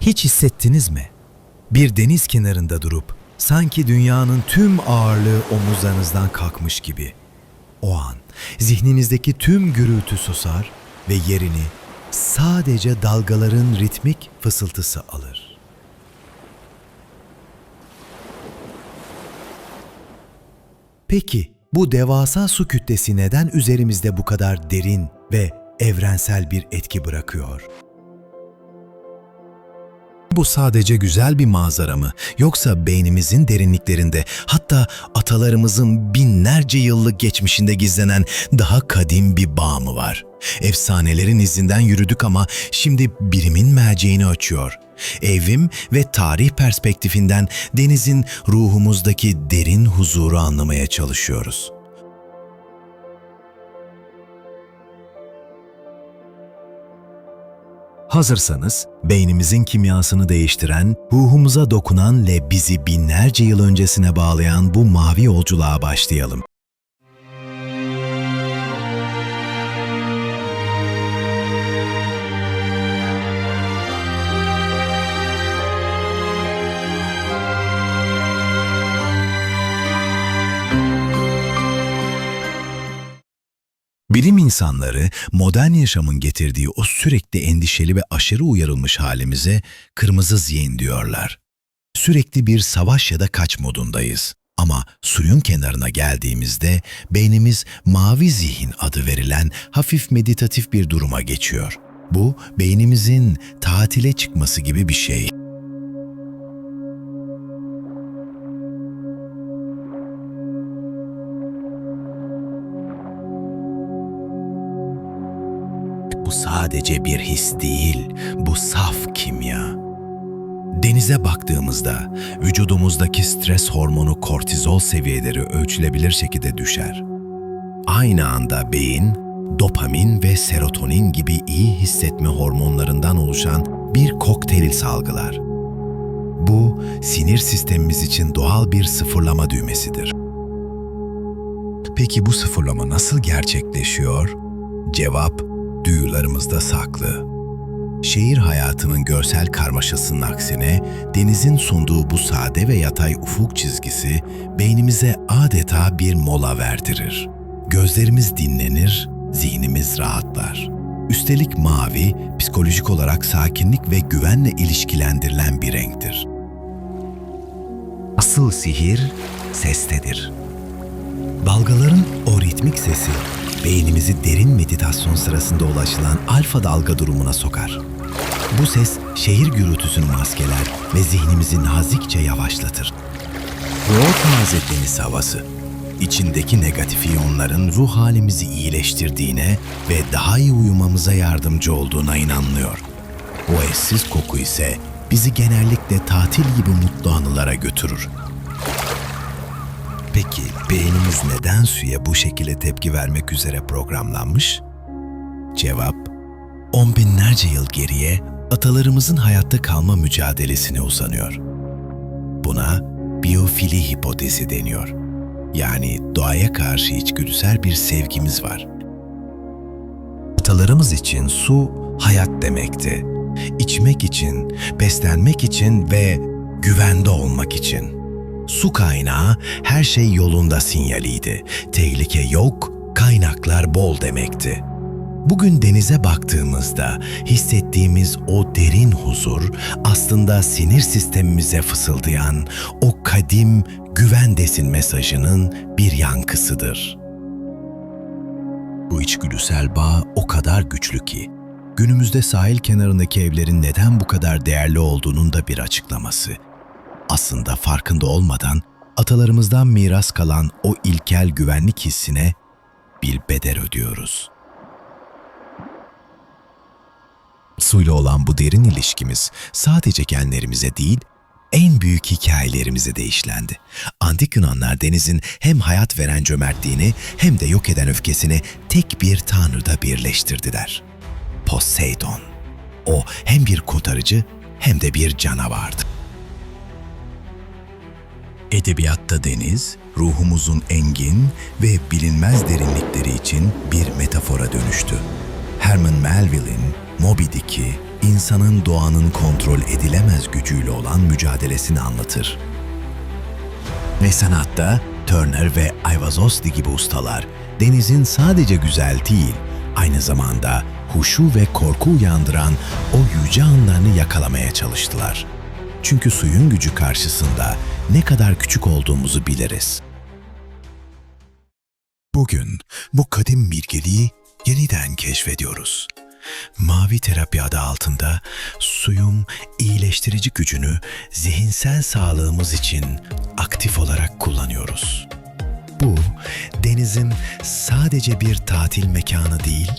Hiç hissettiniz mi? Bir deniz kenarında durup sanki dünyanın tüm ağırlığı omuzlarınızdan kalkmış gibi. O an zihninizdeki tüm gürültü susar ve yerini sadece dalgaların ritmik fısıltısı alır. Peki bu devasa su kütlesi neden üzerimizde bu kadar derin ve evrensel bir etki bırakıyor? Bu sadece güzel bir manzara mı? Yoksa beynimizin derinliklerinde, hatta atalarımızın binlerce yıllık geçmişinde gizlenen daha kadim bir bağ mı var? Efsanelerin izinden yürüdük ama şimdi birimin merceğini açıyor. Evrim ve tarih perspektifinden denizin ruhumuzdaki derin huzuru anlamaya çalışıyoruz. Hazırsanız, beynimizin kimyasını değiştiren, ruhumuza dokunan ve bizi binlerce yıl öncesine bağlayan bu mavi yolculuğa başlayalım. Bilim insanları modern yaşamın getirdiği o sürekli endişeli ve aşırı uyarılmış halimize kırmızı zihin diyorlar. Sürekli bir savaş ya da kaç modundayız. Ama suyun kenarına geldiğimizde beynimiz mavi zihin adı verilen hafif meditatif bir duruma geçiyor. Bu beynimizin tatile çıkması gibi bir şey. Sadece bir his değil, bu saf kimya. Denize baktığımızda vücudumuzdaki stres hormonu kortizol seviyeleri ölçülebilir şekilde düşer. Aynı anda beyin, dopamin ve serotonin gibi iyi hissetme hormonlarından oluşan bir kokteyl salgılar. Bu, sinir sistemimiz için doğal bir sıfırlama düğmesidir. Peki bu sıfırlama nasıl gerçekleşiyor? Cevap, duyularımızda saklı. Şehir hayatının görsel karmaşasının aksine denizin sunduğu bu sade ve yatay ufuk çizgisi beynimize adeta bir mola verdirir. Gözlerimiz dinlenir, zihnimiz rahatlar. Üstelik mavi, psikolojik olarak sakinlik ve güvenle ilişkilendirilen bir renktir. Asıl sihir sestedir. Dalgaların o ritmik sesi beynimizi derin meditasyon sırasında ulaşılan alfa dalga durumuna sokar. Bu ses şehir gürültüsünü maskeler ve zihnimizi nazikçe yavaşlatır. Bu o taze deniz havası, içindeki negatif iyonların ruh halimizi iyileştirdiğine ve daha iyi uyumamıza yardımcı olduğuna inanılıyor. O eşsiz koku ise bizi genellikle tatil gibi mutlu anılara götürür. Peki beynimiz neden suya bu şekilde tepki vermek üzere programlanmış? Cevap, on binlerce yıl geriye atalarımızın hayatta kalma mücadelesine uzanıyor. Buna biyofili hipotezi deniyor. Yani doğaya karşı içgüdüsel bir sevgimiz var. Atalarımız için su hayat demekti. İçmek için, beslenmek için ve güvende olmak için. Su kaynağı her şey yolunda sinyaliydi. Tehlike yok, kaynaklar bol demekti. Bugün denize baktığımızda hissettiğimiz o derin huzur aslında sinir sistemimize fısıldayan o kadim güvendesin mesajının bir yankısıdır. Bu içgüdüsel bağ o kadar güçlü ki günümüzde sahil kenarındaki evlerin neden bu kadar değerli olduğunun da bir açıklaması aslında farkında olmadan atalarımızdan miras kalan o ilkel güvenlik hissine bir bedel ödüyoruz. Suyla olan bu derin ilişkimiz sadece genlerimize değil, en büyük hikayelerimize de işlendi. Antik Yunanlar denizin hem hayat veren cömertliğini hem de yok eden öfkesini tek bir tanrıda birleştirdiler. Poseidon. O hem bir kurtarıcı hem de bir canavardı. Edebiyatta deniz, ruhumuzun engin ve bilinmez derinlikleri için bir metafora dönüştü. Herman Melville'in Moby Dick'i insanın doğanın kontrol edilemez gücüyle olan mücadelesini anlatır. Ve sanatta Turner ve Ayvazovsky gibi ustalar denizin sadece güzel değil, aynı zamanda huşu ve korku uyandıran o yüce anlarını yakalamaya çalıştılar. Çünkü suyun gücü karşısında ne kadar küçük olduğumuzu biliriz. Bugün bu kadim bilgeliği yeniden keşfediyoruz. Mavi terapi adı altında suyun iyileştirici gücünü zihinsel sağlığımız için aktif olarak kullanıyoruz. Bu, denizin sadece bir tatil mekanı değil,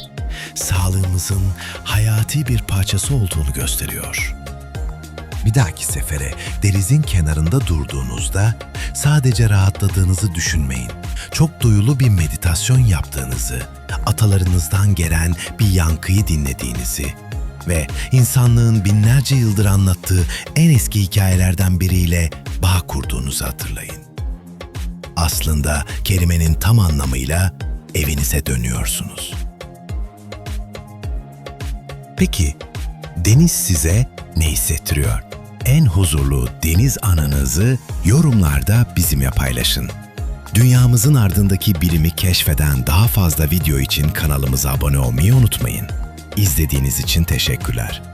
sağlığımızın hayati bir parçası olduğunu gösteriyor. Bir dahaki sefere denizin kenarında durduğunuzda sadece rahatladığınızı düşünmeyin. Çok duyulu bir meditasyon yaptığınızı, atalarınızdan gelen bir yankıyı dinlediğinizi ve insanlığın binlerce yıldır anlattığı en eski hikayelerden biriyle bağ kurduğunuzu hatırlayın. Aslında kelimenin tam anlamıyla evinize dönüyorsunuz. Peki deniz size ne hissettiriyor? En huzurlu deniz anınızı yorumlarda bizimle paylaşın. Dünyamızın ardındaki bilimi keşfeden daha fazla video için kanalımıza abone olmayı unutmayın. İzlediğiniz için teşekkürler.